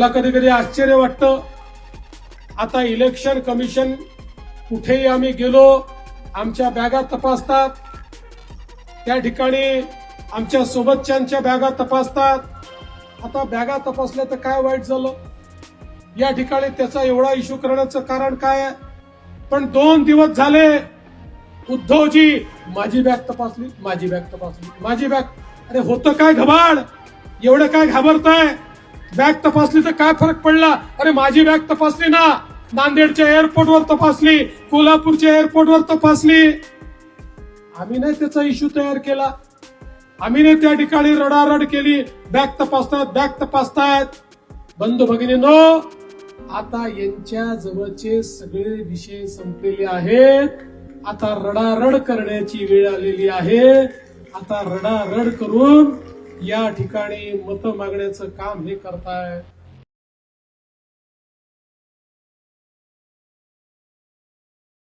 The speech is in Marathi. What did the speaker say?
मला कधी कधी आश्चर्य वाटतं. आता इलेक्शन कमिशन कुठेही आम्ही गेलो आमच्या बॅगा तपासतात. त्या ठिकाणी आमच्या सोबतच्यांच्या बॅगा तपासतात. आता बॅगा तपासल्या तर काय वाईट झालं? या ठिकाणी त्याचा एवढा इश्यू करण्याचं कारण काय? आहे पण दोन दिवस झाले उद्धवजी माझी बॅग तपासली माझी बॅग तपासली माझी बॅग. अरे होतं काय घबाड? एवढं काय घाबरताय? बॅग तपासली तर काय फरक पडला? अरे माझी बॅग तपासली ना. नांदेडच्या एअरपोर्टवर तपासली. कोल्हापूरच्या एअरपोर्टवर तपासली. आम्ही नाही त्याचा इश्यू तयार केला. आम्ही नाही त्या ठिकाणी रडारड केली. बॅग तपासतात बॅग तपासतायत बंधू भगिनीनो आता यांच्या जवळचे सगळे विषय संपलेले आहेत. आता रडारड करण्याची वेळ आलेली आहे. आता रडारड करून या ठिकाणी मतं मागण्याचं काम हे करताय.